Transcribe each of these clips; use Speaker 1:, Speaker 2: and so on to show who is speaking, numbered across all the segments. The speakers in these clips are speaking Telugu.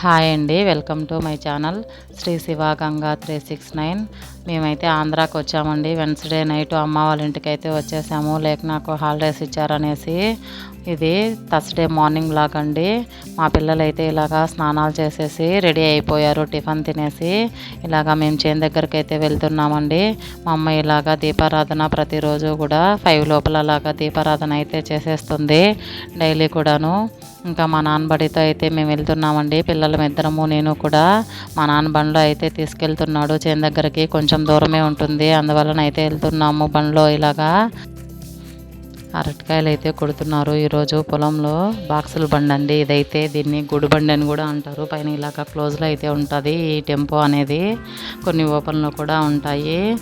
Speaker 1: హాయ్ అండి welcome to my channel Sri Shiva Ganga three six nine. మేమైతే ఆంధ్రాకి వచ్చామండి వెన్స్డే నైట్ అమ్మ వాళ్ళ ఇంటికి అయితే వచ్చేసాము లేక నాకు హాలిడేస్ ఇచ్చారనేసి. ఇది థర్స్డే మార్నింగ్ బ్లాగ్ అండి మా పిల్లలు అయితే ఇలాగా స్నానాలు చేసేసి రెడీ అయిపోయారు టిఫిన్ తినేసి. ఇలాగా మేము చేను దగ్గరికి అయితే వెళ్తున్నామండి. మా అమ్మ ఇలాగా దీపారాధన ప్రతిరోజు కూడా ఫైవ్ లోపల అలాగా దీపారాధన అయితే చేసేస్తుంది డైలీ కూడాను. ఇంకా మా నాన్న బడితో అయితే మేము వెళ్తున్నామండి. పిల్లల ఇద్దరము నేను కూడా. మా నాన్న బండ్లో అయితే తీసుకెళ్తున్నాడు. చేను దగ్గరికి కొంచెం దూరమే ఉంటుంది. అందువలన అయితే వెళ్తున్నాము బండ్లో ఇలాగా. అరటికాయలు అయితే కొడుతున్నారు ఈరోజు పొలంలో. బాక్సుల బండి అండి. ఇదైతే దీన్ని గుడి బండి అని కూడా అంటారు. పైన ఇలాగ క్లోజ్లో అయితే ఉంటుంది ఈ టెంపో అనేది. కొన్ని ఓపెన్లో కూడా ఉంటాయి.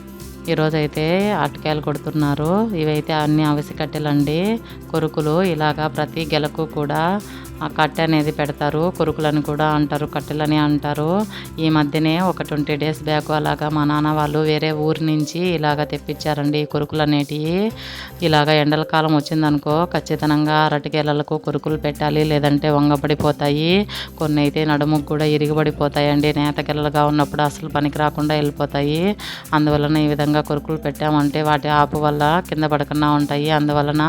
Speaker 1: ఈరోజు అయితే అటకాయలు కొడుతున్నారు. ఇవైతే అన్ని అవిసి కట్టెలండి. కొరుకులు ఇలాగా ప్రతి గెలకు కూడా ఆ కట్టె అనేది పెడతారు. కొరుకులని కూడా అంటారు కట్టెలని అంటారు. ఈ మధ్యనే ఒక ట్వంటీ డేస్ బ్యాక్ అలాగా మా నాన్న వాళ్ళు వేరే ఊరి నుంచి ఇలాగ తెప్పించారండి ఈ కొరుకులు అనేటివి ఇలాగ ఎండల కాలం వచ్చిందనుకో ఖచ్చితంగా అరటికేలలకు కొరుకులు పెట్టాలి లేదంటే వంగపడిపోతాయి కొన్ని అయితే నడుముకు కూడా ఇరిగిపడిపోతాయండి. నేతకెళ్ళలుగా ఉన్నప్పుడు అసలు పనికి రాకుండా వెళ్ళిపోతాయి. అందువలన ఈ విధంగా కొరుకులు పెట్టామంటే వాటి ఆపు వల్ల కింద పడకుండా ఉంటాయి. అందువలన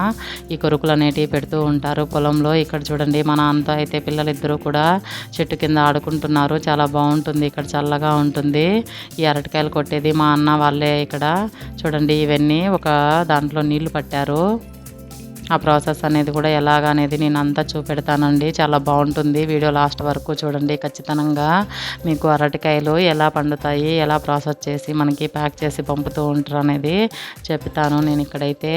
Speaker 1: ఈ కొరుకులు అనేటివి పెడుతూ ఉంటారు. పొలంలో ఇక్కడ చూడండి మా నాన్నతో అయితే పిల్లలిద్దరూ కూడా చెట్టు కింద ఆడుకుంటున్నారు. చాలా బాగుంటుంది. ఇక్కడ చల్లగా ఉంటుంది. ఈ అరటికాయలు కొట్టేది మా అన్న వాళ్ళే ఇక్కడ. చూడండి ఇవన్నీ ఒక దాంట్లో నీళ్ళు పట్టారు. ఆ ప్రాసెస్ అనేది కూడా ఎలాగ అనేది నేను అంతా చూపెడతానండి. చాలా బాగుంటుంది. వీడియో లాస్ట్ వరకు చూడండి ఖచ్చితంగా. మీకు అరటికాయలు ఎలా పండుతాయి ఎలా ప్రాసెస్ చేసి మనకి ప్యాక్ చేసి పంపుతూ ఉంటారు అనేది చెప్తాను నేను ఇక్కడైతే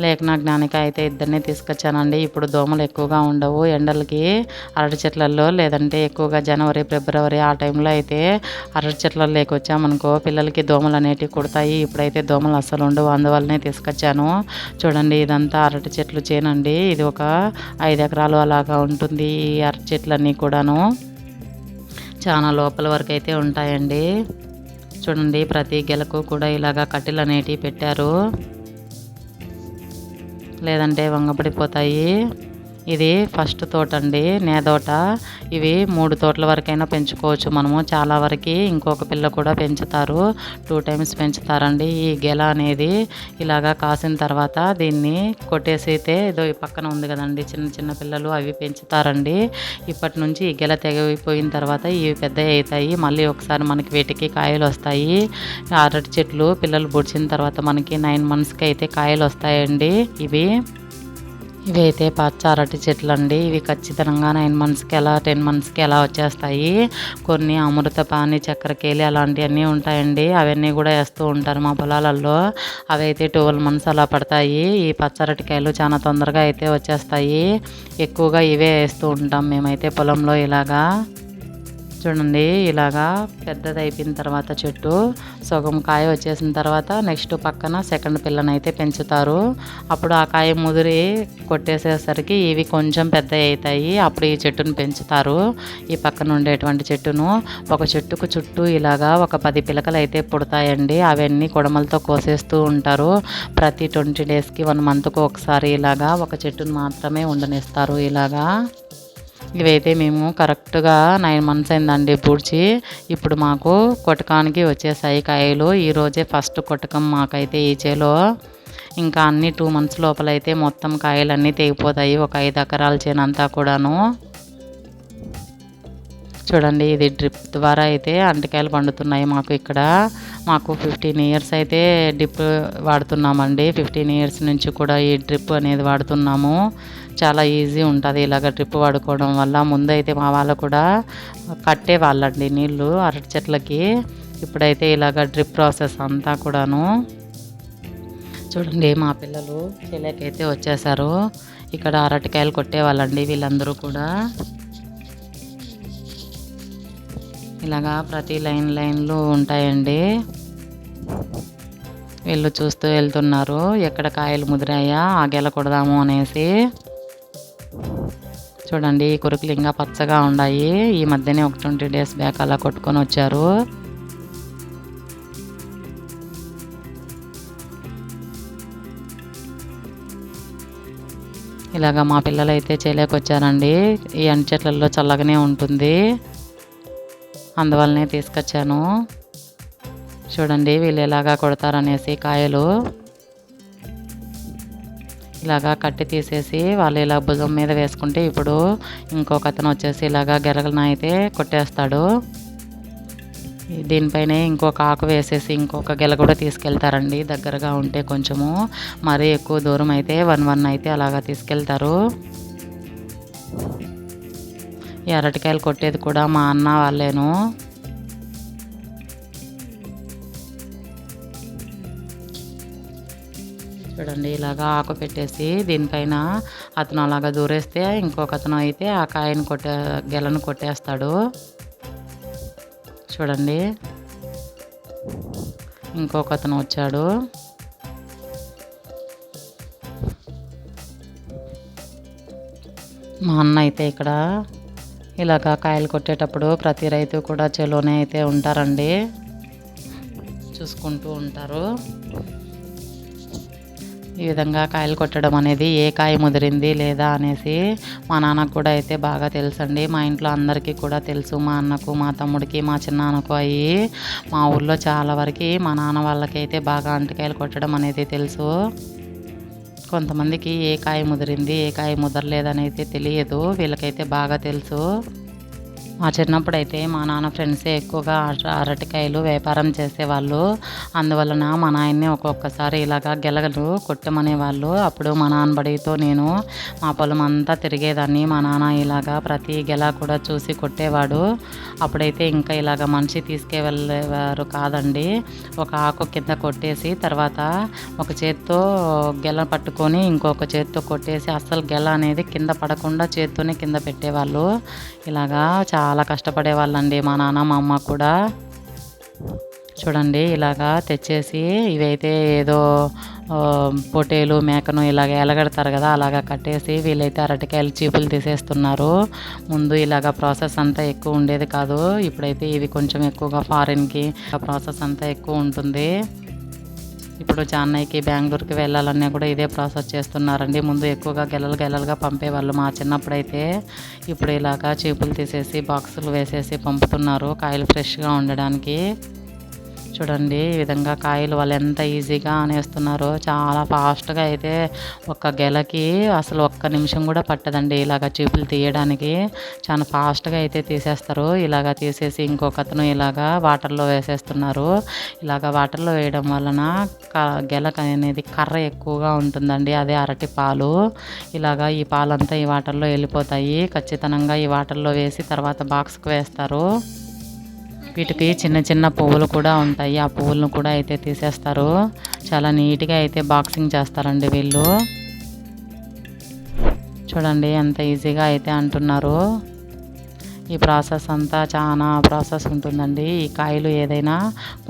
Speaker 1: లేఖన జ్ఞానిక అయితే ఇద్దరిని తీసుకొచ్చానండి. ఇప్పుడు దోమలు ఎక్కువగా ఉండవు. ఎండలకి అరటి చెట్లలో లేదంటే ఎక్కువగా జనవరి ఫిబ్రవరి ఆ టైంలో అయితే అరటి చెట్లలో లేకొచ్చామనుకో పిల్లలకి దోమలు అనేటివి కుడతాయి. ఇప్పుడైతే దోమలు అస్సలు ఉండవు. అందువల్లనే తీసుకొచ్చాను. చూడండి ఇదంతా అరటి చెట్లు చేనండి. ఇది ఒక ఐదు ఎకరాలు అలాగా ఉంటుంది ఈ అరటి చెట్లన్నీ కూడాను. చాలా లోపల వరకు అయితే ఉంటాయండి. చూడండి ప్రతి గెలకు కూడా ఇలాగా కట్టెలు అనేటివి పెట్టారు. లేదంటే వంగపడిపోతాయి. ఇది ఫస్ట్ తోట అండి నేదోట ఇవి మూడు తోటల వరకైనా పెంచుకోవచ్చు మనము. చాలా వరకు ఇంకొక పిల్ల కూడా పెంచుతారు. టూ టైమ్స్ పెంచుతారండి. ఈ గెల అనేది ఇలాగా కాసిన తర్వాత దీన్ని కొట్టేసి అయితే ఈ పక్కన ఉంది కదండి చిన్న చిన్న పిల్లలు అవి పెంచుతారండి. ఇప్పటి నుంచి ఈ గెల తెగిపోయిన తర్వాత ఇవి పెద్ద అవుతాయి మళ్ళీ ఒకసారి మనకి వీటికి కాయలు వస్తాయి. అరటి చెట్లు పిల్లలు బుడిచిన తర్వాత మనకి నైన్ మంత్స్కి అయితే కాయలు వస్తాయండి. ఇవి ఇవైతే పచ్చ అరటి చెట్లు అండి ఇవి ఖచ్చితంగా నైన్ మంత్స్కి ఎలా టెన్ మంత్స్కి ఎలా వచ్చేస్తాయి. కొన్ని అమృతపాని చక్కెరకేలి అలాంటివన్నీ ఉంటాయండి. అవన్నీ కూడా వేస్తూ ఉంటారు మా పొలాలలో అవైతే ట్వెల్వ్ మంత్స్ అలా పడతాయి. ఈ పచ్చ అరటికాయలు చాలా తొందరగా అయితే వచ్చేస్తాయి. ఎక్కువగా ఇవే వేస్తూ ఉంటాం మేమైతే పొలంలో ఇలాగా. చూడండి ఇలాగా పెద్దది అయిపోయిన తర్వాత చెట్టు సగం కాయ వచ్చేసిన తర్వాత నెక్స్ట్ పక్కన సెకండ్ పిల్లనైతే పెంచుతారు. అప్పుడు ఆ కాయ ముదిరి కొట్టేసేసరికి ఇవి కొంచెం పెద్ద అవుతాయి అప్పుడు ఈ చెట్టును పెంచుతారు. ఈ పక్కన ఉండేటువంటి చెట్టును ఒక చెట్టుకు చుట్టూ ఇలాగా ఒక పది పిలకలు అయితే పుడతాయండి. అవన్నీ కొడమలతో కోసేస్తూ ఉంటారు. ప్రతి ట్వంటీ డేస్కి వన్ మంత్కు ఒకసారి ఇలాగా ఒక చెట్టును మాత్రమే ఉండనిస్తారు ఇలాగా. ఇవైతే మేము కరెక్ట్గా నైన్ మంత్స్ అయిందండి పూడ్చి. ఇప్పుడు మాకు కొటకానికి వచ్చేసాయి కాయలు. ఈరోజే ఫస్ట్ కొటకం మాకైతే ఈ చేలో. ఇంకా అన్ని టూ మంత్స్ లోపలైతే మొత్తం కాయలన్నీ తెగిపోతాయి. ఒక ఐదు ఎకరాల చేనంతా కూడాను. చూడండి ఇది డ్రిప్ ద్వారా అయితే అంటకాయలు పండుతున్నాయి మాకు ఇక్కడ. మాకు ఫిఫ్టీన్ ఇయర్స్ అయితే డ్రిప్ వాడుతున్నామండి. ఫిఫ్టీన్ ఇయర్స్ నుంచి కూడా ఈ డ్రిప్ అనేది వాడుతున్నాము. చాలా ఈజీ ఉంటుంది ఇలాగ డ్రిప్ వాడుకోవడం వల్ల. ముందైతే మా వాళ్ళు కూడా కట్టే వాళ్ళండి నీళ్ళు అరటి చెట్లకి. ఇప్పుడైతే ఇలాగ డ్రిప్ ప్రాసెస్ అంతా కూడాను. చూడండి మా పిల్లలు చెలేకైతే వచ్చేసారు. ఇక్కడ అరటికాయలు కొట్టేవాళ్ళండి వీళ్ళందరూ కూడా. ఇలాగా ప్రతి లైన్ లైన్లు ఉంటాయండి. వీళ్ళు చూస్తూ వెళ్తున్నారు. ఎక్కడ కాయలు ముదిరాయా ఆ కొడదాము అనేసి. చూడండి ఈ కొరుకులు ఇంకా పచ్చగా ఉన్నాయి ఈ మధ్యనే ఒక ట్వంటీ డేస్ బ్యాక్ అలా కొట్టుకొని వచ్చారు. ఇలాగ మా పిల్లలు అయితే చేయలేకొచ్చారండి ఈ అంచెట్లలో చల్లగానే ఉంటుంది. అందువల్లనే తీసుకొచ్చాను. చూడండి వీళ్ళు ఎలాగా కొడతారనేసి కాయలు. ఇలాగా కట్టి తీసేసి వాళ్ళు ఇలా భుజం మీద వేసుకుంటే ఇప్పుడు ఇంకొక అతను వచ్చేసి ఇలాగా గెరగలను అయితే కొట్టేస్తాడు. దీనిపైనే ఇంకొక ఆకు వేసేసి ఇంకొక గెల కూడా తీసుకెళ్తారండి. దగ్గరగా ఉంటే కొంచెము మరీ ఎక్కువ దూరం అయితే వన్ వన్ అయితే అలాగా తీసుకెళ్తారు. అరటికాయలు కొట్టేది కూడా మా అన్న వాళ్ళేను. చూడండి ఇలాగా ఆకు పెట్టేసి దీనిపైన అతను అలాగా దూరేస్తే ఇంకొక అతను అయితే ఆ కాయను కొట్టే గెలను కొట్టేస్తాడు. చూడండి ఇంకొక అతను వచ్చాడు. మా అన్న అయితే ఇక్కడ ఇలాగా కాయలు కొట్టేటప్పుడు ప్రతి రైతు కూడా చెలోనే అయితే ఉంటారండి. చూసుకుంటూ ఉంటారు. ఈ విధంగా కాయలు కొట్టడం అనేది ఏ కాయ ముదిరింది లేదా అనేసి మా నాన్నకు కూడా అయితే బాగా తెలుసండి. మా ఇంట్లో అందరికీ కూడా తెలుసు. మా అన్నకు మా తమ్ముడికి మా చిన్నాన్నకు అయ్యి మా ఊళ్ళో చాలా వరకు మా నాన్న వాళ్ళకైతే బాగా అంటకాయలు కొట్టడం అనేది తెలుసు. కొంతమందికి ఏ కాయ ముదిరింది ఏ కాయ ముదరలేదనైతే తెలియదు. వీళ్ళకైతే బాగా తెలుసు. మా చిన్నప్పుడు అయితే మా నాన్న ఫ్రెండ్సే ఎక్కువగా అర- అరటికాయలు వ్యాపారం చేసేవాళ్ళు. అందువలన మా నాయన్ని ఒక్కొక్కసారి ఇలాగా గెలగలు కొట్టమనేవాళ్ళు. అప్పుడు మా నాన్న బడితో నేను మా పొలం అంతా తిరిగేదాన్ని. మా నాన్న ఇలాగా ప్రతి గెల కూడా చూసి కొట్టేవాడు. అప్పుడైతే ఇంకా ఇలాగ మనిషి తీసుకెళ్ళేవారు కాదండి. ఒక ఆకు కింద కొట్టేసి తర్వాత ఒక చేత్తో గెల పట్టుకొని ఇంకొక చేత్తో కొట్టేసి అస్సలు గెల అనేది కింద పడకుండా చేత్తోనే కింద పెట్టేవాళ్ళు. ఇలాగా చాలా చాలా కష్టపడే వాళ్ళండి మా నాన్న మా అమ్మ కూడా. చూడండి ఇలాగా తెచ్చేసి ఇవైతే ఏదో పొటేలు మేకను ఇలాగ ఎలగడతారు కదా అలాగా కట్టేసి వీళ్ళైతే అరటికాయలు చీపులు తీసేస్తున్నారు. ముందు ఇలాగ ప్రాసెస్ అంతా ఎక్కువ ఉండేది కాదు. ఇప్పుడైతే ఇవి కొంచెం ఎక్కువగా ఫారిన్కి ప్రాసెస్ అంతా ఎక్కువ ఉంటుంది. ఇప్పుడు చెన్నైకి బెంగళూరుకి వెళ్ళాలన్నా కూడా ఇదే ప్రాసెస్ చేస్తున్నారండి. ముందు ఎక్కువగా గెలలు గెలలుగా పంపేవాళ్ళు మా చిన్నప్పుడైతే. ఇప్పుడు ఇలాగా చీపులు తీసేసి బాక్సులు వేసేసి పంపుతున్నారు కాయలు ఫ్రెష్గా ఉండడానికి. చూడండి ఈ విధంగా కాయలు వాళ్ళు ఎంత ఈజీగా అనేస్తున్నారో. చాలా ఫాస్ట్గా అయితే ఒక్క గెలకి అసలు ఒక్క నిమిషం కూడా పట్టదండి ఇలాగ చూపులు తీయడానికి. చాలా ఫాస్ట్గా అయితే తీసేస్తారు. ఇలాగ తీసేసి ఇంకొక అతను ఇలాగా వాటర్లో వేసేస్తున్నారు. ఇలాగ వాటర్లో వేయడం వలన క గెలక అనేది కర్ర ఎక్కువగా ఉంటుందండి. అదే అరటి పాలు. ఇలాగా ఈ పాలంతా ఈ వాటర్లో వెళ్ళిపోతాయి. ఖచ్చితంగా ఈ వాటర్లో వేసి తర్వాత బాక్స్కి వేస్తారు. వీటికి చిన్న చిన్న పువ్వులు కూడా ఉంటాయి. ఆ పువ్వులను కూడా అయితే తీసేస్తారు. చాలా నీట్గా అయితే బాక్సింగ్ చేస్తారండి వీళ్ళు. చూడండి ఎంత ఈజీగా అయితే అంటున్నారు. ఈ ప్రాసెస్ అంతా చాలా ప్రాసెస్ ఉంటుందండి. ఈ కాయలు ఏదైనా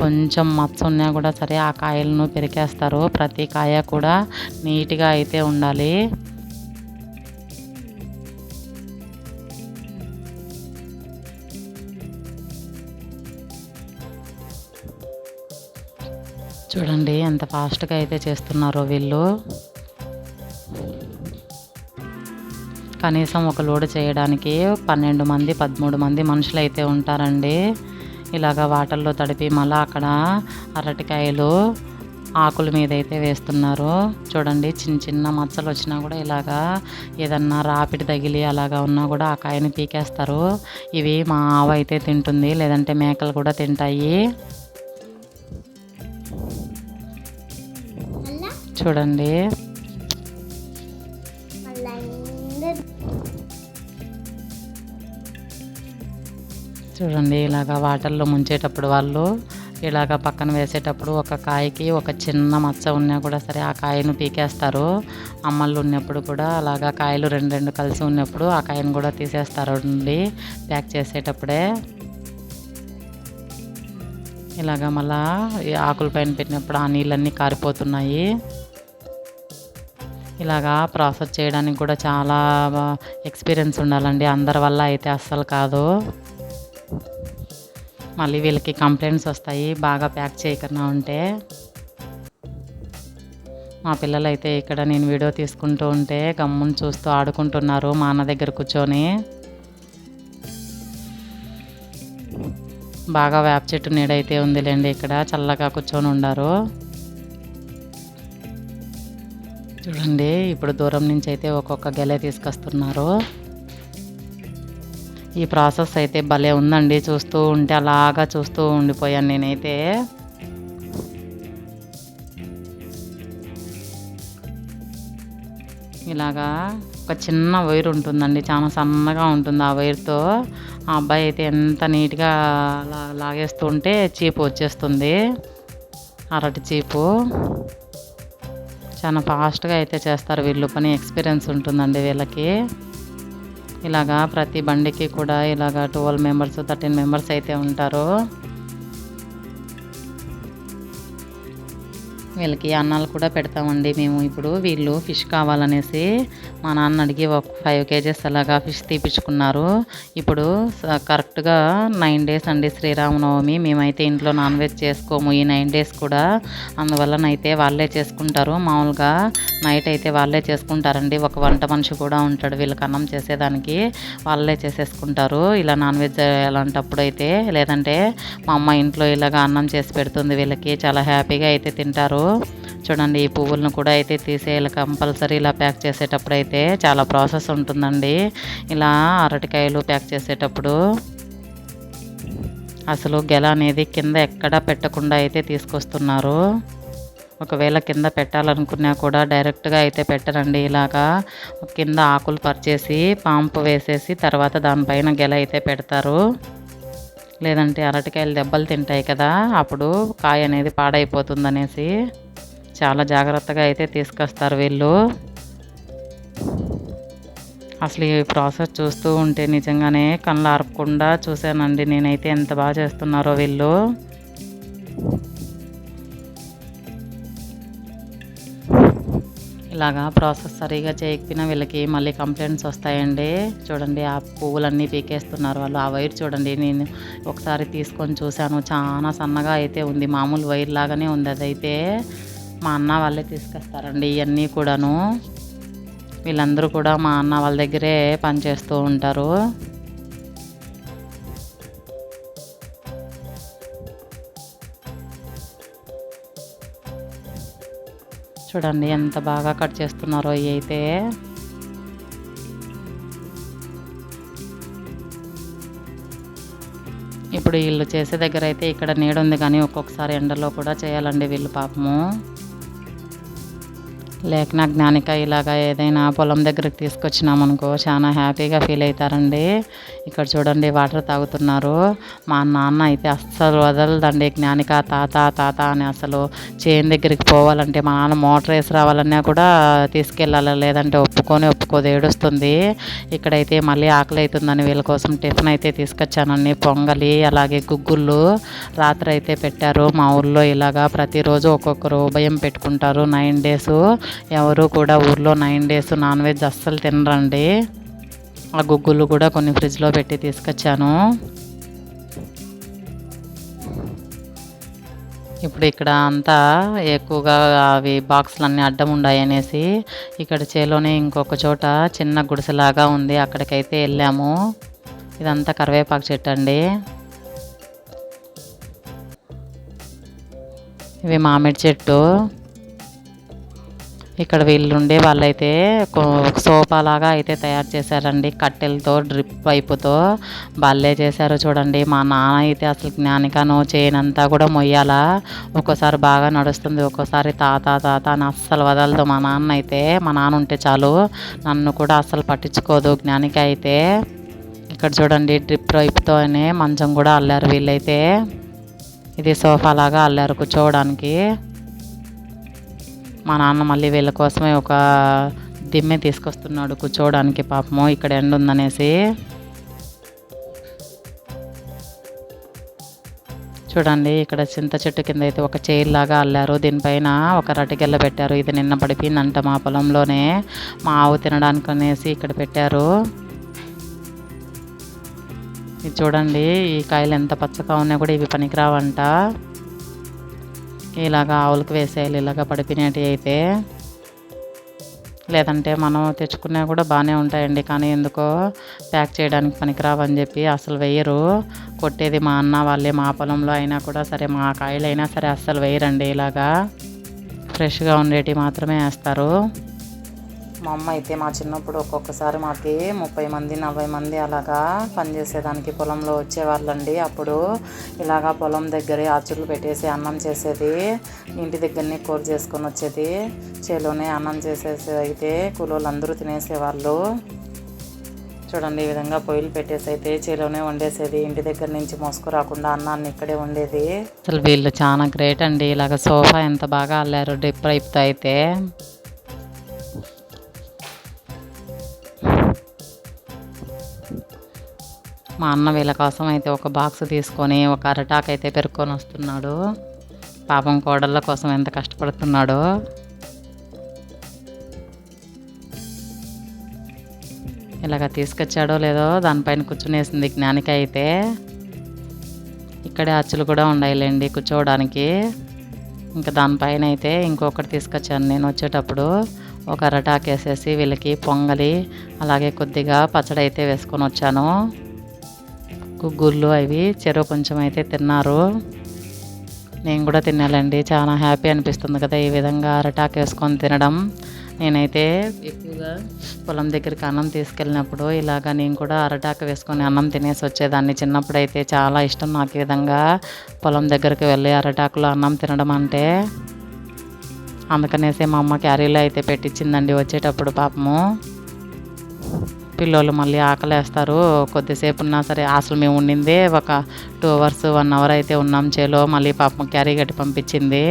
Speaker 1: కొంచెం మచ్చ ఉన్నా కూడా సరే ఆ కాయలను పెరికేస్తారు. ప్రతి కాయ కూడా నీట్గా అయితే ఉండాలి. చూడండి ఎంత ఫాస్ట్గా అయితే చేస్తున్నారో వీళ్ళు. కనీసం ఒక లోడ్ చేయడానికి పన్నెండు మంది పదమూడు మంది మనుషులు అయితే ఉంటారండి. ఇలాగ వాటర్లో తడిపి మళ్ళీ అక్కడ అరటికాయలు ఆకుల మీద అయితే వేస్తున్నారు. చూడండి చిన్న చిన్న మచ్చలు వచ్చినా కూడా ఇలాగా ఏదన్నా రాపిడి తగిలి అలాగా ఉన్నా కూడా ఆ కాయని పీకేస్తారు. ఇవి మా ఆవ అయితే తింటుంది లేదంటే మేకలు కూడా తింటాయి. చూడండి. చూడండి ఇలాగ వాటర్లో ముంచేటప్పుడు వాళ్ళు ఇలాగ పక్కన వేసేటప్పుడు ఒక కాయకి ఒక చిన్న మచ్చ ఉన్నా కూడా సరే ఆ కాయను పీకేస్తారు. అమ్మళ్ళు ఉన్నప్పుడు కూడా అలాగా కాయలు రెండు రెండు కలిసి ఉన్నప్పుడు ఆ కాయను కూడా తీసేస్తారు అండి ప్యాక్ చేసేటప్పుడే. ఇలాగ మళ్ళా ఆకుల పైన పెట్టినప్పుడు ఆ నీళ్ళన్నీ కారిపోతున్నాయి. ఇలాగా ప్రాసెస్ చేయడానికి కూడా చాలా ఎక్స్పీరియన్స్ ఉండాలండి. అందరి వల్ల అయితే అస్సలు కాదు. మళ్ళీ వీళ్ళకి కంప్లైంట్స్ వస్తాయి. బాగా ప్యాక్ చేయకుండా ఉంటే. మా పిల్లలు అయితే ఇక్కడ నేను వీడియో తీసుకుంటూ ఉంటే గమ్మును చూస్తూ ఆడుకుంటున్నారు మా అన్న దగ్గర కూర్చొని. బాగా వేప చెట్టు నీడైతే ఉందిలేండి ఇక్కడ. చల్లగా కూర్చొని ఉండారు. చూడండి ఇప్పుడు దూరం నుంచి అయితే ఒక్కొక్క గెలే తీసుకొస్తున్నారు. ఈ ప్రాసెస్ అయితే భలే ఉందండి చూస్తూ ఉంటే అలాగా చూస్తూ ఉండిపోయాను నేనైతే. ఇలాగా ఒక చిన్న వైర్ ఉంటుందండి చాలా సన్నగా ఉంటుంది ఆ వైర్తో. ఆ అబ్బాయి అయితే ఎంత నీట్గా లా లాగేస్తుంటే చీపు వచ్చేస్తుంది అరటి చీపు. చాలా ఫాస్ట్గా అయితే చేస్తారు. వీళ్ళు పని ఎక్స్పీరియన్స్ ఉంటుందండి వీళ్ళకి. ఇలాగా ప్రతి బండికి కూడా ఇలాగా ట్వెల్వ్ మెంబర్స్ థర్టీన్ మెంబర్స్ అయితే ఉంటారు. వీళ్ళకి అన్నాలు కూడా పెడతామండి మేము. ఇప్పుడు వీళ్ళు ఫిష్ కావాలనేసి మా నాన్న అడిగి ఒక ఫైవ్ కేజెస్ అలాగా ఫిష్ తీపించుకున్నారు ఇప్పుడు కరెక్ట్గా నైన్ డేస్ అండి శ్రీరామనవమి. మేమైతే ఇంట్లో నాన్ వెజ్ చేసుకోము. ఈ నైన్ డేస్ కూడా అందువల్లనైతే వాళ్ళే చేసుకుంటారు. మామూలుగా నైట్ అయితే వాళ్ళే చేసుకుంటారండి. ఒక వంట మనిషి కూడా ఉంటాడు. వీళ్ళకి అన్నం చేసేదానికి వాళ్ళే చేసేసుకుంటారు. ఇలా నాన్ వెజ్ అలాంటప్పుడు అయితే లేదంటే మా అమ్మ ఇంట్లో ఇలాగ అన్నం చేసి పెడుతుంది వీళ్ళకి. చాలా హ్యాపీగా అయితే తింటారు. చూడండి ఈ పువ్వులను కూడా అయితే తీసేయాలి కంపల్సరీ. ఇలా ప్యాక్ చేసేటప్పుడు అయితే చాలా ప్రాసెస్ ఉంటుందండి. ఇలా అరటికాయలు ప్యాక్ చేసేటప్పుడు అసలు గెల అనేది కింద ఎక్కడా పెట్టకుండా అయితే తీసుకొస్తున్నారు. ఒకవేళ కింద పెట్టాలనుకున్నా కూడా డైరెక్ట్గా అయితే పెట్టరండి. ఇలాగా కింద ఆకులు పరిచేసి పాంపు వేసేసి తర్వాత దానిపైన గెల అయితే పెడతారు. లేదంటే అరటికాయలు దెబ్బలు తింటాయి కదా అప్పుడు కాయ అనేది పాడైపోతుందనేసి చాలా జాగ్రత్తగా అయితే తీసుకొస్తారు వీళ్ళు. అసలు ఈ ప్రాసెస్ చూస్తూ ఉంటే నిజంగానే కళ్ళు ఆర్పకుండా చూశానండి నేనైతే ఎంత బాగా చేస్తున్నారో వీళ్ళు. ఇలాగా ప్రాసెస్ సరిగా చేయకపోయినా వీళ్ళకి మళ్ళీ కంప్లైంట్స్ వస్తాయండి. చూడండి ఆ పువ్వులన్నీ పీకేస్తున్నారు వాళ్ళు. ఆ వైర్ చూడండి నేను ఒకసారి తీసుకొని చూశాను. చాలా సన్నగా అయితే ఉంది. మామూలు వైర్ లాగానే ఉంది అదైతే. మా అన్న వాళ్ళే తీసుకొస్తారండి ఇవన్నీ కూడాను. వీళ్ళందరూ కూడా మా అన్న వాళ్ళ దగ్గరే పనిచేస్తూ ఉంటారు. చూడండి ఎంత బాగా కట్ చేస్తున్నారో ఇవి అయితే. ఇప్పుడు వీళ్ళు చేసే దగ్గర అయితే ఇక్కడ నీడ ఉంది కానీ ఒక్కొక్కసారి ఎండలో కూడా చేయాలండి వీళ్ళు పాపము. లేక నా జ్ఞానిక ఇలాగా ఏదైనా పొలం దగ్గరికి తీసుకొచ్చినామనుకో చాలా హ్యాపీగా ఫీల్ అవుతారండి. ఇక్కడ చూడండి వాటర్ తాగుతున్నారు. మా నాన్న అయితే అస్సలు వదలదండి. జ్ఞానిక తాత తాత అని అసలు చేను దగ్గరికి పోవాలంటే మా నాన్న మోటార్ వేసి రావాలన్నా కూడా తీసుకెళ్ళాలి లేదంటే ఒప్పుకొని ఒప్పుకోదు ఏడుస్తుంది. ఇక్కడైతే మళ్ళీ ఆకలి అవుతుందని వీళ్ళ కోసం టిఫిన్ అయితే తీసుకొచ్చానండి. పొంగలి అలాగే గుగ్గుళ్ళు రాత్రి అయితే పెట్టారు. మా ఊళ్ళో ఇలాగా ప్రతిరోజు ఒక్కొక్కరు ఉభయం పెట్టుకుంటారు నైన్ డేస్. ఎవరు కూడా ఊర్లో నైన్ డేస్ నాన్ వెజ్ అస్సలు తినరండి. ఆ గుగ్గులు కూడా కొన్ని ఫ్రిడ్జ్లో పెట్టి తీసుకొచ్చాను. ఇప్పుడు ఇక్కడ అంతా ఎక్కువగా అవి బాక్సులు అన్నీ అడ్డం ఉన్నాయి అనేసి ఇక్కడ చేలోనే ఇంకొక చోట చిన్న గుడిసెలాగా ఉంది. అక్కడికైతే వెళ్ళాము. ఇదంతా కరివేపాకు చెట్టు అండి. ఇవి మామిడి చెట్టు. ఇక్కడ వీళ్ళుండే వాళ్ళైతే సోఫా లాగా అయితే తయారు చేశారండి. కట్టెలతో డ్రిప్ పైపుతో బల్లే చేశారు చూడండి. మా నాన్న అయితే అసలు జ్ఞానికను చేయనంతా కూడా మొయ్యాలా. ఒక్కోసారి బాగా నడుస్తుంది ఒక్కోసారి తాత తాత అని అస్సలు వదలదు. మా నాన్న అయితే మా నాన్న ఉంటే చాలు నన్ను కూడా అస్సలు పట్టించుకోదు. జ్ఞానిక అయితే ఇక్కడ చూడండి డ్రిప్ పైపుతోనే మంచం కూడా అల్లారు వీళ్ళైతే. ఇది సోఫా లాగా అల్లారు కూర్చోవడానికి. మా నాన్న మళ్ళీ వీళ్ళ కోసమే ఒక దిమ్మె తీసుకొస్తున్నాడు కూర్చోవడానికి పాపము. ఇక్కడ ఎండ ఉందనేసి. చూడండి ఇక్కడ చింత చెట్టు కింద అయితే ఒక చైర్ లాగా అల్లారు. దీనిపైన ఒక రటికెళ్ళ పెట్టారు. ఇది నిన్న పడిపోయిందంట మా పొలంలోనే. మా ఆవు తినడానికి అనేసి ఇక్కడ పెట్టారు. ఇది చూడండి ఈ కాయలు ఎంత పచ్చగా ఉన్నా కూడా ఇవి పనికిరావంట. ఇలాగా ఆవులకు వేసేయాలి ఇలాగ పడిపోయినట్టు అయితే. లేదంటే మనం తెచ్చుకున్నా కూడా బాగానే ఉంటాయండి కానీ ఎందుకో ప్యాక్ చేయడానికి పనికిరావని చెప్పి అసలు వేయరు. కొట్టేది మా అన్న వాళ్ళే మా పొలంలో అయినా కూడా సరే మా కాయలు అయినా సరే అస్సలు వేయరండి ఇలాగా. ఫ్రెష్గా ఉండేటివి మాత్రమే వేస్తారు. మా అమ్మ అయితే మా చిన్నప్పుడు ఒక్కొక్కసారి మాకి ముప్పై మంది నలభై మంది అలాగా పనిచేసేదానికి పొలంలో వచ్చేవాళ్ళండి. అప్పుడు ఇలాగా పొలం దగ్గరే అచ్చులు పెట్టేసి అన్నం చేసేది ఇంటి దగ్గరనే కూర చేసుకొని వచ్చేది. చేలోనే అన్నం చేసేసి అయితే కూలోళ్ళు అందరూ తినేసేవాళ్ళు. చూడండి ఈ విధంగా పొయ్యిలు పెట్టేసి అయితే చేలోనే వండేసేది. ఇంటి దగ్గర నుంచి మోసుకు రాకుండా అన్నాన్ని ఇక్కడే వండేది. అసలు వీళ్ళు చాలా గ్రేట్ అండి. ఇలాగ సోఫా ఎంత బాగా అల్లారు డిప్ అయితే. మా అన్న వీళ్ళ కోసం అయితే ఒక బాక్స్ తీసుకొని ఒక అరటాక్ అయితే పెరుక్కొని వస్తున్నాడు. పాపం కోడళ్ళ కోసం ఎంత కష్టపడుతున్నాడో. ఇలాగ తీసుకొచ్చాడో లేదో దానిపైన కూర్చునేసింది జ్ఞానిక అయితే. ఇక్కడే అచ్చులు కూడా ఉన్నాయిలేండి కూర్చోవడానికి. ఇంకా దానిపైన అయితే ఇంకొకటి తీసుకొచ్చాను నేను వచ్చేటప్పుడు. ఒక అరటాక్ వేసేసి వీళ్ళకి పొంగలి అలాగే కొద్దిగా పచ్చడి అయితే వేసుకొని వచ్చాను. గుగ్గుళ్ళు అవి చెరువు కొంచెం అయితే తిన్నారు. నేను కూడా తినాలండి చాలా హ్యాపీ అనిపిస్తుంది కదా ఈ విధంగా అరటాకు వేసుకొని తినడం. నేనైతే ఎక్కువగా పొలం దగ్గరికి అన్నం తీసుకెళ్ళినప్పుడు ఇలాగ నేను కూడా అరటాకు వేసుకొని అన్నం తినేసి వచ్చేదాన్ని. చిన్నప్పుడు అయితే చాలా ఇష్టం నాకు ఈ విధంగా పొలం దగ్గరికి వెళ్ళి అరటాకులో అన్నం తినడం అంటే. అందుకనేసి మా అమ్మ క్యారీలో అయితే పెట్టించిందండి వచ్చేటప్పుడు పాపము. పిల్లలు మళ్ళీ ఆకలేస్తారు. కొద్దిసేపు ఉన్నా సరే అసలు మేము ఉండిందే. ఒక టూ అవర్స్ వన్ అవర్ అయితే ఉన్నాం చేలో. మళ్ళీ పాపం క్యారీ కట్టి పంపించింది.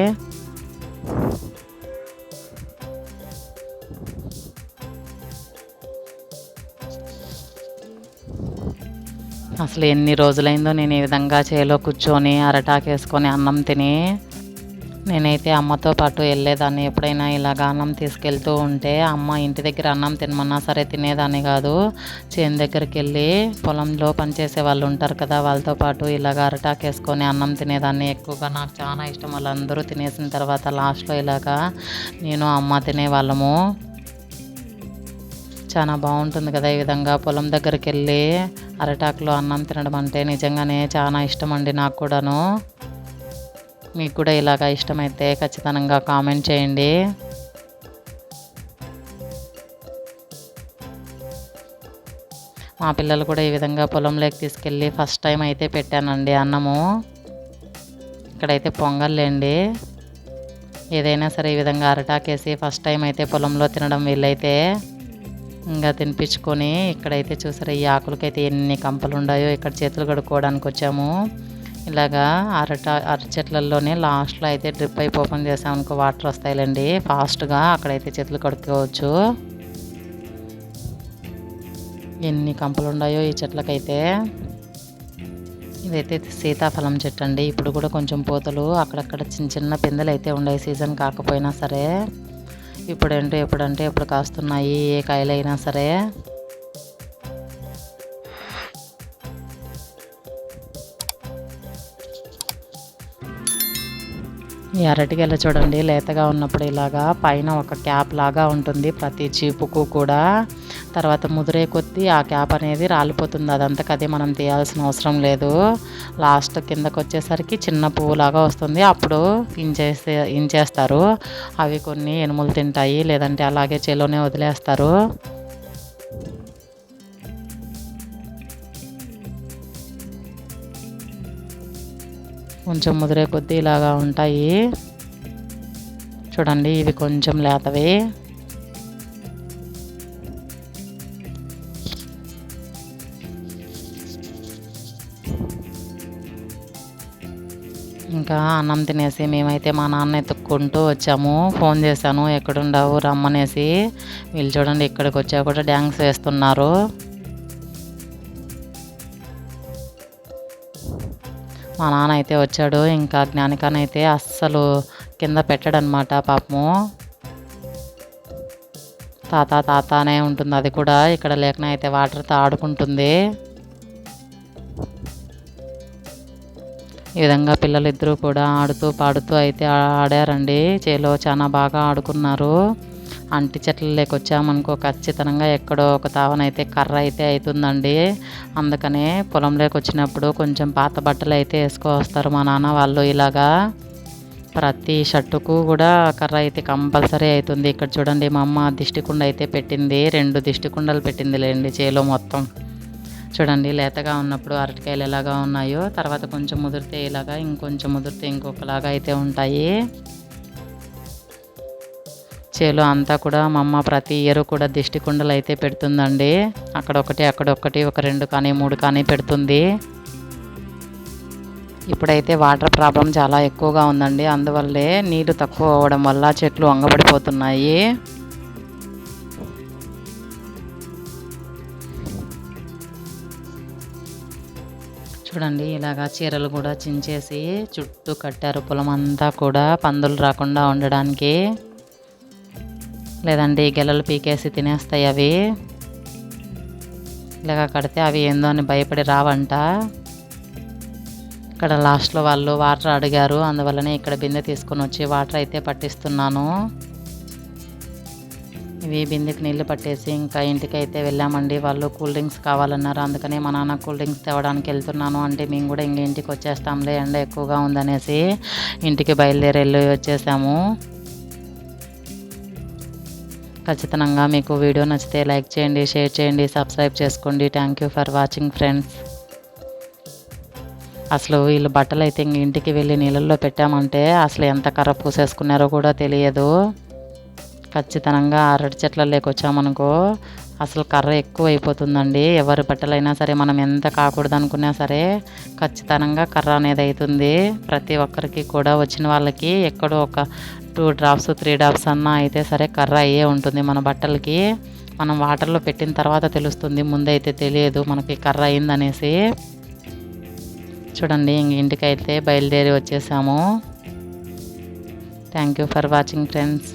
Speaker 1: అసలు ఎన్ని రోజులైందో నేను ఈ విధంగా చేలో కూర్చొని అరటాకు వేసుకొని అన్నం తిని నేనైతే అమ్మతో పాటు వెళ్ళేదాన్ని. ఎప్పుడైనా ఇలాగ అన్నం తీసుకెళ్తూ ఉంటే అమ్మ ఇంటి దగ్గర అన్నం తినమన్నా సరే తినేదాన్ని కాదు. చేను దగ్గరికి వెళ్ళి పొలంలో పనిచేసే వాళ్ళు ఉంటారు కదా వాళ్ళతో పాటు ఇలాగ అరటాకేసుకొని అన్నం తినేదాన్ని ఎక్కువగా. నాకు చాలా ఇష్టం. వాళ్ళందరూ తినేసిన తర్వాత లాస్ట్లో ఇలాగా నేను అమ్మ తినేవాళ్ళము చాలా బాగుంటుంది కదా ఈ విధంగా. పొలం దగ్గరికి వెళ్ళి అరటాకులో అన్నం తినడం అంటే నిజంగానే చాలా ఇష్టం అండి నాకు కూడాను. మీకు కూడా ఇలాగా ఇష్టమైతే ఖచ్చితంగా కామెంట్ చేయండి. మా పిల్లలు కూడా ఈ విధంగా పొలంలోకి తీసుకెళ్ళి ఫస్ట్ టైం అయితే పెట్టానండి అన్నము. ఇక్కడైతే పొంగల్లేండి. ఏదైనా సరే ఈ విధంగా అరటాకేసి ఫస్ట్ టైం అయితే పొలంలో తినడం వీళ్ళైతే ఇంకా తినిపించుకొని ఇక్కడైతే చూసారా ఈ ఆకులకైతే ఎన్ని కంపలు ఉన్నాయో ఇక్కడ చేతులు కడుక్కోవడానికి వచ్చాము. ఇలాగా అరట అరటి చెట్లలోనే లాస్ట్లో అయితే డ్రిప్ అయిపోయి ఓపెన్ చేసామనుకో వాటర్ వస్తాయిలేండి. ఫాస్ట్గా అక్కడైతే చేతులు కడుక్కోవచ్చు. ఎన్ని కంపలు ఉన్నాయో ఈ చెట్లకైతే. ఇదైతే సీతాఫలం చెట్టు అండి ఇప్పుడు కూడా కొంచెం పూతలు అక్కడక్కడ చిన్న చిన్న పిందెలు అయితే ఉన్నాయి సీజన్ కాకపోయినా సరే ఇప్పుడంటే ఎప్పుడంటే ఎప్పుడు కాస్తున్నాయి ఏ కాయలైనా సరే. ఈ అరటిగెల చూడండి లేతగా ఉన్నప్పుడు ఇలాగా పైన ఒక క్యాప్ లాగా ఉంటుంది ప్రతి చీపుకు కూడా. తర్వాత ముదిరే కొద్దీ ఆ క్యాప్ అనేది రాలిపోతుంది అదంతా కదే మనం తీయాల్సిన అవసరం లేదు. లాస్ట్ కిందకు వచ్చేసరికి చిన్న పువ్వులాగా వస్తుంది అప్పుడు ఇంచేసే ఇంచేస్తారు. అవి కొన్ని ఎనుములు తింటాయి లేదంటే అలాగే చేలోనే వదిలేస్తారు. కొంచెం ముదిరే కొద్దీ ఇలాగా ఉంటాయి. చూడండి ఇవి కొంచెం లేతవి. ఇంకా అన్నం తినేసి మేమైతే మా నాన్న ఎత్తుక్కుంటూ వచ్చాము. ఫోన్ చేశాను ఎక్కడుండవు? రమ్మనేసి. వీళ్ళు చూడండి ఇక్కడికి వచ్చా కూడా డ్యాన్స్ వేస్తున్నారు. మా నాన్న అయితే వచ్చాడు ఇంకా జ్ఞానికానైతే అస్సలు కింద పెట్టడనమాట పాపము. తాత తాత అనే ఉంటుంది అది కూడా ఇక్కడ లేకన అయితే వాటర్తో ఆడుకుంటుంది ఈ విధంగా పిల్లలిద్దరూ కూడా ఆడుతూ పాడుతూ అయితే ఆడారండి. చేలో చాలా బాగా ఆడుకున్నారు. అంటి చెట్ల లేకొచ్చామనుకో ఖచ్చితంగా ఎక్కడో ఒక తావనైతే కర్ర అయితే అవుతుందండి అందుకనే పొలంలోకి వచ్చినప్పుడు కొంచెం పాత బట్టలు అయితే వేసుకో వస్తారు మా నాన్న వాళ్ళు ఇలాగా. ప్రతి షర్టుకు కూడా కర్ర అయితే కంపల్సరీ అవుతుంది. ఇక్కడ చూడండి మా అమ్మ దిష్టికుండ అయితే పెట్టింది. రెండు దిష్టికుండలు పెట్టింది లేండి చేలో మొత్తం. చూడండి లేతగా ఉన్నప్పుడు అరటికాయలు ఎలాగా ఉన్నాయో తర్వాత కొంచెం ముదిరితే ఇలాగా ఇంకొంచెం ముదిరితే ఇంకొకలాగా అయితే ఉంటాయి. చేలో అంతా కూడా మా అమ్మ ప్రతి ఇయర్ కూడా దిష్టి కుండలు అయితే పెడుతుందండి. అక్కడొకటి అక్కడొకటి ఒక రెండు కానీ మూడు కానీ పెడుతుంది. ఇప్పుడైతే వాటర్ ప్రాబ్లం చాలా ఎక్కువగా ఉందండి. అందువల్లే నీళ్ళు తక్కువ అవ్వడం వల్ల చెట్లు వంగబడిపోతున్నాయి. చూడండి ఇలాగా చీరలు కూడా చించేసి చుట్టూ కట్టారు. పొలం అంతా కూడా పందులు రాకుండా ఉండడానికి. లేదండి గెలలు పీకేసి తినేస్తాయి అవి. ఇలాగ కడితే అవి ఏందో అని భయపడి రావంట. ఇక్కడ లాస్ట్లో వాళ్ళు వాటర్ అడిగారు అందువల్లనే ఇక్కడ బిందె తీసుకొని వచ్చి వాటర్ అయితే పట్టిస్తున్నాను. ఇవి బిందెకి నీళ్ళు పట్టేసి ఇంకా ఇంటికి అయితే వెళ్ళామండి. వాళ్ళు కూల్ డ్రింక్స్ కావాలన్నారు అందుకని మా నాన్న కూల్ డ్రింక్స్ తేవడానికి వెళ్తున్నాను. అంటే మేము కూడా ఇంక ఇంటికి వచ్చేస్తాంలే ఎండ ఎక్కువగా ఉందనేసి ఇంటికి బయలుదేరి వెళ్ళి వచ్చేసాము. ఖచ్చితంగా మీకు వీడియో నచ్చితే లైక్ చేయండి షేర్ చేయండి సబ్స్క్రైబ్ చేసుకోండి. Thank you for watching friends అసలు వీళ్ళు బట్టలు అయితే ఇంక ఇంటికి వెళ్ళి నీళ్ళల్లో పెట్టామంటే అసలు ఎంత కర్ర పూసేసుకున్నారో కూడా తెలియదు. ఖచ్చితంగా అరటి చెట్ల వచ్చామనుకో అసలు కర్ర ఎక్కువ అయిపోతుందండి ఎవరి బట్టలైనా సరే మనం ఎంత కాకూడదు అనుకున్నా సరే ఖచ్చితంగా కర్ర అనేది అవుతుంది. ప్రతి ఒక్కరికి కూడా వచ్చిన వాళ్ళకి ఎక్కడో ఒక టూ డ్రాప్స్ త్రీ డ్రాప్స్ అన్నా అయితే సరే కర్ర అయ్యే ఉంటుంది మన బట్టలకి. మనం వాటర్లో పెట్టిన తర్వాత తెలుస్తుంది ముందైతే తెలియదు మనకి కర్ర అయిందనేసి. చూడండి ఇంక ఇంటికైతే బయలుదేరి వచ్చేసాము. Thank you for watching friends